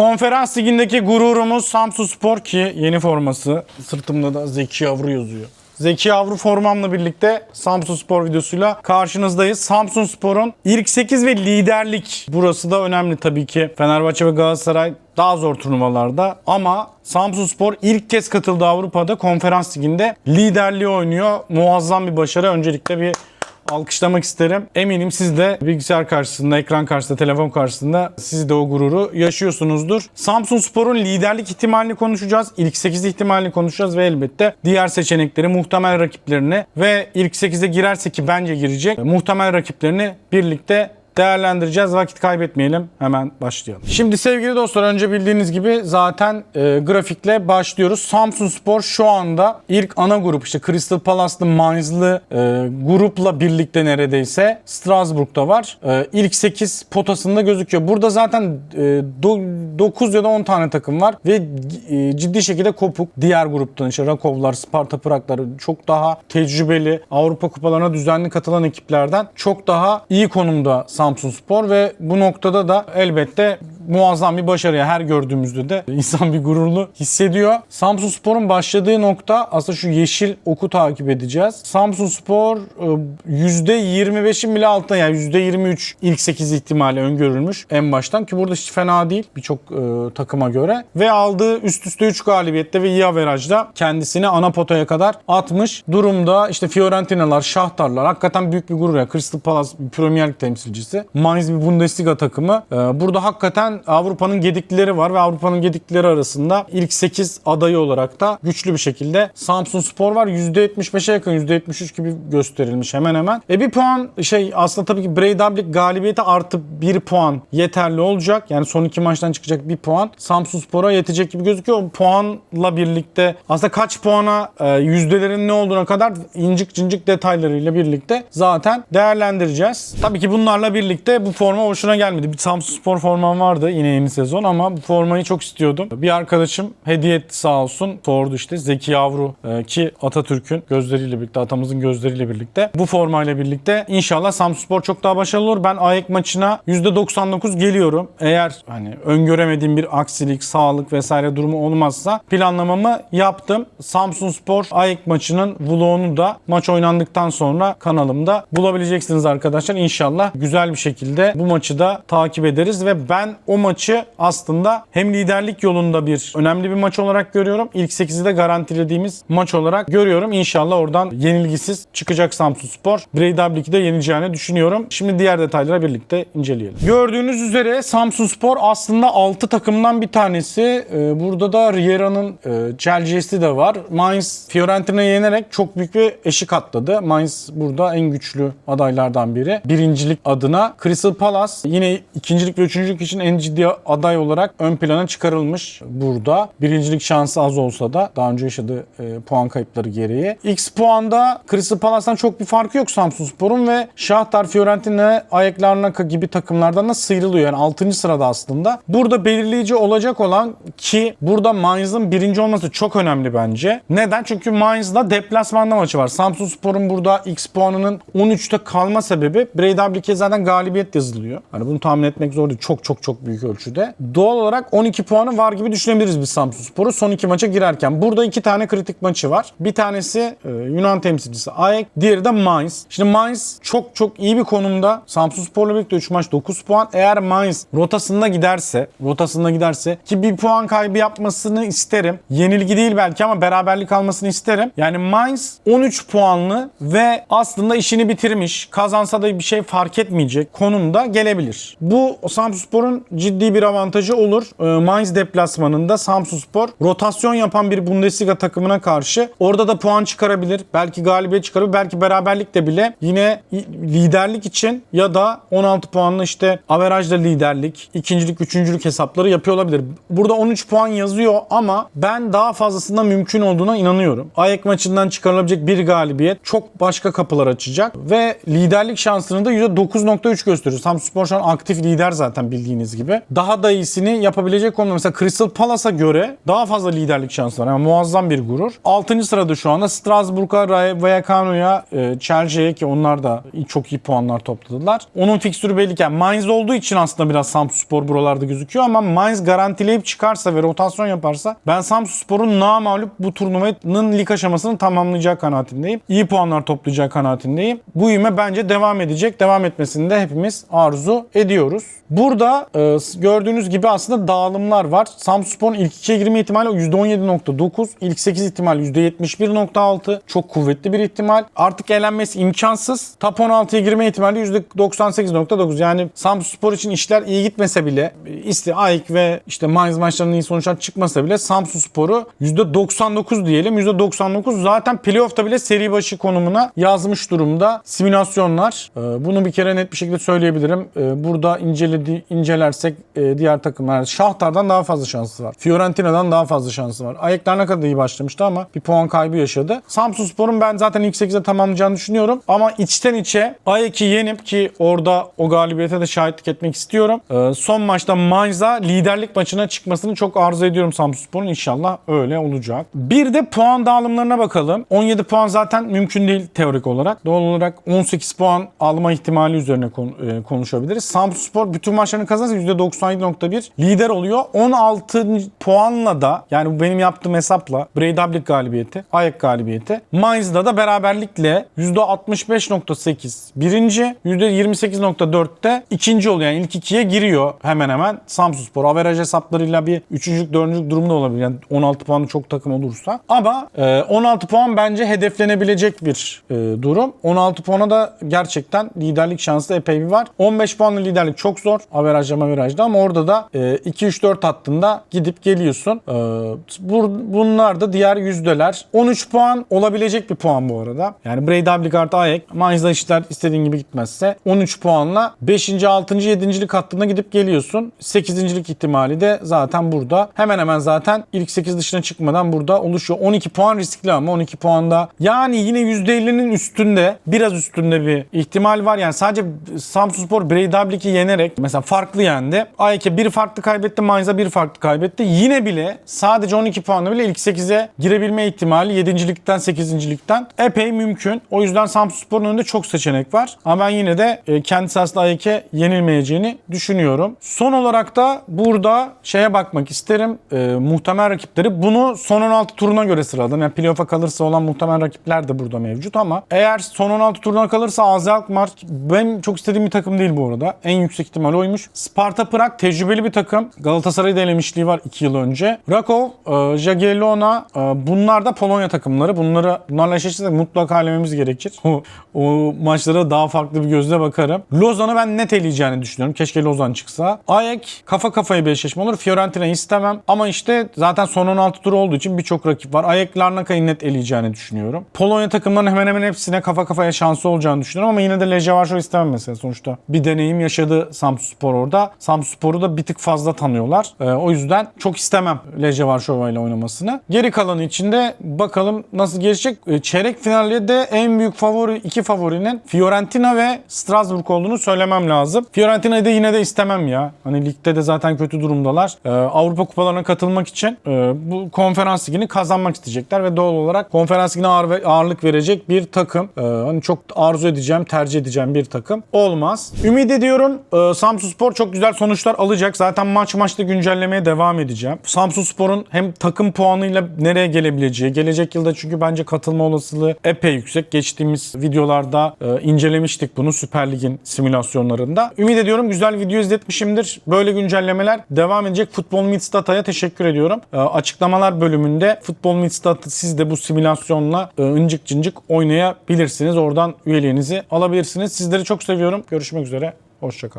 Konferans ligindeki gururumuz Samsun Spor ki yeni forması. Sırtımda da Zeki Yavru yazıyor. Zeki Yavru formamla birlikte Samsun Spor videosuyla karşınızdayız. Samsun Spor'un ilk 8 ve liderlik. Burası da önemli tabii ki. Fenerbahçe ve Galatasaray daha zor turnuvalarda ama Samsun Spor ilk kez katıldı Avrupa'da konferans liginde liderliği oynuyor. Muazzam bir başarı. Öncelikle bir alkışlamak isterim. Eminim siz de bilgisayar karşısında, ekran karşısında, telefon karşısında siz de o gururu yaşıyorsunuzdur. Samsun Spor'un liderlik ihtimalini konuşacağız. İlk 8 ihtimalini konuşacağız ve elbette diğer seçenekleri, muhtemel rakiplerini ve ilk 8'e girerse ki bence girecek, muhtemel rakiplerini birlikte değerlendireceğiz. Vakit kaybetmeyelim. Hemen başlayalım. Şimdi sevgili dostlar önce bildiğiniz gibi zaten e, grafikle başlıyoruz. Samsun Spor şu anda ilk ana grup işte Crystal Palace'lı, Mainz'lı e, grupla birlikte neredeyse Strasbourg'da var. E, ilk 8 potasında gözüküyor. Burada zaten e, 9 ya da 10 tane takım var ve e, ciddi şekilde kopuk. Diğer gruptan işte Rakovlar, Sparta Praglar çok daha tecrübeli Avrupa kupalarına düzenli katılan ekiplerden çok daha iyi konumda Samsun Spor ve bu noktada da elbette muazzam bir başarıya her gördüğümüzde de insan bir gururlu hissediyor. Samsun Spor'un başladığı nokta aslında şu yeşil oku takip edeceğiz. Samsun Spor e, %25'in bile altında yani %23 ilk 8 ihtimali öngörülmüş en baştan ki burada hiç fena değil birçok e, takıma göre ve aldığı üst üste 3 galibiyette ve iyi averajda kendisini ana potaya kadar atmış durumda. İşte Fiorentina'lar, Şahtarlar hakikaten büyük bir gurur ya. Crystal Palace bir Premier Lig temsilcisi. Mainz bir Bundesliga takımı. E, burada hakikaten Avrupa'nın gedikleri var ve Avrupa'nın gedikleri arasında ilk 8 adayı olarak da güçlü bir şekilde Samsun Spor var. %75'e yakın %73 gibi gösterilmiş hemen hemen. E bir puan şey aslında tabii ki Breidablik galibiyeti artı bir puan yeterli olacak. Yani son iki maçtan çıkacak bir puan Samsun Spor'a yetecek gibi gözüküyor. Puanla birlikte aslında kaç puana e, yüzdelerin ne olduğuna kadar incik cincik detaylarıyla birlikte zaten değerlendireceğiz. Tabii ki bunlarla birlikte bu forma hoşuna gelmedi. Bir Samsun Spor formam vardı yine yeni sezon ama formayı çok istiyordum. Bir arkadaşım hediye etti sağ olsun. Sordu işte Zeki Yavru e, ki Atatürk'ün gözleriyle birlikte atamızın gözleriyle birlikte bu formayla birlikte inşallah Samsun Spor çok daha başarılı olur. Ben AEK maçına %99 geliyorum. Eğer hani öngöremediğim bir aksilik, sağlık vesaire durumu olmazsa planlamamı yaptım. Samsun Spor AEK maçının vlogunu da maç oynandıktan sonra kanalımda bulabileceksiniz arkadaşlar. İnşallah güzel bir şekilde bu maçı da takip ederiz ve ben o maçı aslında hem liderlik yolunda bir önemli bir maç olarak görüyorum. İlk 8'i de garantilediğimiz maç olarak görüyorum. İnşallah oradan yenilgisiz çıkacak Samsun Spor. Breidablik'i de yeneceğini düşünüyorum. Şimdi diğer detaylara birlikte inceleyelim. Gördüğünüz üzere Samsun Spor aslında 6 takımdan bir tanesi. Ee, Burada da Riera'nın e, Chelsea'si de var. Mainz Fiorentina'yı yenerek çok büyük bir eşik atladı. Mainz burada en güçlü adaylardan biri. Birincilik adına. Crystal Palace yine ikincilik ve üçüncülük için en ciddi aday olarak ön plana çıkarılmış burada. Birincilik şansı az olsa da daha önce yaşadığı e, puan kayıpları gereği. X puanda Crystal Palace'tan çok bir farkı yok Samsun Spor'un ve Şahtar, Fiorentina, Ajax Larnaca gibi takımlardan da sıyrılıyor. Yani 6. sırada aslında. Burada belirleyici olacak olan ki burada Mainz'ın birinci olması çok önemli bence. Neden? Çünkü Mainz'da deplasmanda maçı var. Samsun Spor'un burada X puanının 13'te kalma sebebi Breidablik'e zaten galibiyet yazılıyor. Hani bunu tahmin etmek zor değil. Çok çok çok büyük ölçüde. Doğal olarak 12 puanı var gibi düşünebiliriz biz Samsun Spor'u son iki maça girerken. Burada iki tane kritik maçı var. Bir tanesi e, Yunan temsilcisi Ajax, diğeri de Mainz. Şimdi Mainz çok çok iyi bir konumda. Samsun Spor'la birlikte 3 maç 9 puan. Eğer Mainz rotasında giderse, rotasında giderse ki bir puan kaybı yapmasını isterim. Yenilgi değil belki ama beraberlik almasını isterim. Yani Mainz 13 puanlı ve aslında işini bitirmiş. Kazansa da bir şey fark etmeyecek konumda gelebilir. Bu Samsunspor'un ciddi bir avantajı olur. Ee, Mainz deplasmanında Samsunspor rotasyon yapan bir Bundesliga takımına karşı orada da puan çıkarabilir. Belki galibiyet çıkarabilir. Belki beraberlik de bile yine liderlik için ya da 16 puanlı işte averajla liderlik, ikincilik, üçüncülük hesapları yapıyor olabilir. Burada 13 puan yazıyor ama ben daha fazlasında mümkün olduğuna inanıyorum. Ayak maçından çıkarılabilecek bir galibiyet çok başka kapılar açacak ve liderlik şansını da %9.3 gösteriyor. Samsunspor şu an aktif lider zaten bildiğiniz gibi. Gibi. Daha da iyisini yapabilecek konuda mesela Crystal Palace'a göre daha fazla liderlik şansı var. Yani muazzam bir gurur. 6. sırada şu anda Strasbourg'a, Vallecano'ya, e, Chelsea'ye ki onlar da çok iyi puanlar topladılar. Onun fikstürü belliyken Mainz olduğu için aslında biraz Samsunspor buralarda gözüküyor ama Mainz garantileyip çıkarsa ve rotasyon yaparsa ben Samsunspor'un namağlup bu turnuvanın lig aşamasını tamamlayacağı kanaatindeyim. İyi puanlar toplayacağı kanaatindeyim. Bu ivme bence devam edecek. Devam etmesini de hepimiz arzu ediyoruz. Burada e, gördüğünüz gibi aslında dağılımlar var. Samsunspor'un ilk ikiye girme ihtimali %17.9, ilk 8 ihtimal %71.6. Çok kuvvetli bir ihtimal. Artık elenmesi imkansız. Top 16'ya girme ihtimali %98.9. Yani Samsunspor için işler iyi gitmese bile isti AEK ve işte Mainz maçlarının iyi sonuçlar çıkmasa bile Samsunspor'u %99 diyelim. %99 zaten playoff'ta bile seri başı konumuna yazmış durumda. Simülasyonlar. e, Bunu bir kere net bir şekilde söyleyebilirim. E, Burada inceledi, incelersek e, diğer takımlar Şahtar'dan daha fazla şansı var. Fiorentina'dan daha fazla şansı var. Ayekler ne kadar iyi başlamıştı ama bir puan kaybı yaşadı. Samsunspor'un ben zaten ilk 8'e tamamlayacağını düşünüyorum. Ama içten içe Ayek'i yenip ki orada o galibiyete de şahitlik etmek istiyorum. E, Son maçta Mainz'a liderlik maçına çıkmasını çok arzu ediyorum Samsunspor'un. İnşallah öyle olacak. Bir de puan dağılımlarına bakalım. 17 puan zaten mümkün değil teorik olarak. Doğal olarak 18 puan alma ihtimali üzerine e, konuşabiliriz. Samsunspor bütün maçlarını kazanırsa %97.1 lider oluyor. 16 puanla da yani bu benim yaptığım hesapla Breidablik galibiyeti, Ayak galibiyeti. Mainz'da da beraberlikle %65.8 birinci, %28.4'te ikinci oluyor. Yani ilk ikiye giriyor hemen hemen Samsunspor. Averaj hesaplarıyla bir üçüncülük, dördüncülük durumda olabilir. Yani 16 puanı çok takım olursa. Ama e, 16 puan bence hedeflenebilecek bir e, durum. 16 puana da gerçekten liderlik şansı epey bir var. 15 puanlı liderlik çok zor. Averajla averajda ama orada da e, 2-3-4 hattında gidip geliyorsun. E, bu, bunlar da diğer yüzdeler. 13 puan olabilecek bir puan bu arada. Yani Breidablik artı Ayak. Mainz'da işler istediğin gibi gitmezse 13 puanla 5. 6. 7. hattına gidip geliyorsun. 8. ihtimali de zaten burada. Hemen hemen zaten ilk 8 dışına çıkmadan burada oluşuyor. 12 puan riskli ama 12 puanda. Yani yine %50'nin üstünde biraz üstünde bir ihtimal var. Yani sadece Samsunspor Breidablik'i yenerek mesela farklı yendi. AYK bir farklı kaybetti. Mainz'a bir farklı kaybetti. Yine bile sadece 12 puanla bile ilk 8'e girebilme ihtimali 7. ligden 8. ligden epey mümkün. O yüzden Samsunspor'un önünde çok seçenek var. Ama ben yine de e, kendisi aslında AYK yenilmeyeceğini düşünüyorum. Son olarak da burada şeye bakmak isterim. E, muhtemel rakipleri. Bunu son 16 turuna göre sıraladım. Yani playoff'a kalırsa olan muhtemel rakipler de burada mevcut ama eğer son 16 turuna kalırsa AZ Alkmaar benim çok istediğim bir takım değil bu arada. En yüksek ihtimal oymuş. Sparta Prag tecrübeli bir takım. Galatasaray'ı da elemişliği var 2 yıl önce. Rakov, e, Jagiellona e, bunlar da Polonya takımları. Bunları bunlarla eşleştirsek mutlaka elememiz gerekir. O, o maçlara daha farklı bir gözle bakarım. Lozan'ı ben net eleyeceğini düşünüyorum. Keşke Lozan çıksa. Ajax kafa kafaya bir eşleşme olur. Fiorentina'yı istemem. Ama işte zaten son 16 tur olduğu için birçok rakip var. Ajax Larnaka'yı net eleyeceğini düşünüyorum. Polonya takımlarının hemen hemen hepsine kafa kafaya şansı olacağını düşünüyorum ama yine de Legia Varşova istemem mesela sonuçta. Bir deneyim yaşadı Samsunspor orada. Samsunspor'u da bir tık fazla tanıyorlar. Ee, o yüzden çok istemem Legia Varşova ile oynamasını. Geri kalanı için de bakalım nasıl gelişecek. Ee, çeyrek finalde de en büyük favori iki favorinin Fiorentina ve Strasbourg olduğunu söylemem lazım. Fiorentina'yı da yine de istemem ya. Hani ligde de zaten kötü durumdalar. Ee, Avrupa kupalarına katılmak için e, bu konferans ligini kazanmak isteyecekler ve doğal olarak konferans ligine ağır ağırlık verecek bir takım. Ee, hani çok arzu edeceğim, tercih edeceğim bir takım olmaz. Ümit ediyorum e, Samsunspor çok güzel sonuçlar alacak. Zaten maç maçta güncellemeye devam edeceğim. Samsunspor'un hem takım puanıyla nereye gelebileceği, gelecek yılda çünkü bence katılma olasılığı epey yüksek. Geçtiğimiz videolarda e, incelemiştik bunu Süper Lig'in simülasyonlarında. Ümit ediyorum güzel video izletmişimdir. Böyle güncellemeler devam edecek. Futbol Meets Data'ya teşekkür ediyorum. E, açıklamalar bölümünde Futbol Meets Data siz de bu simülasyonla e, incik cincik oynayabilirsiniz. Oradan üyeliğinizi alabilirsiniz. Sizleri çok seviyorum. Görüşmek üzere. Hoşçakalın.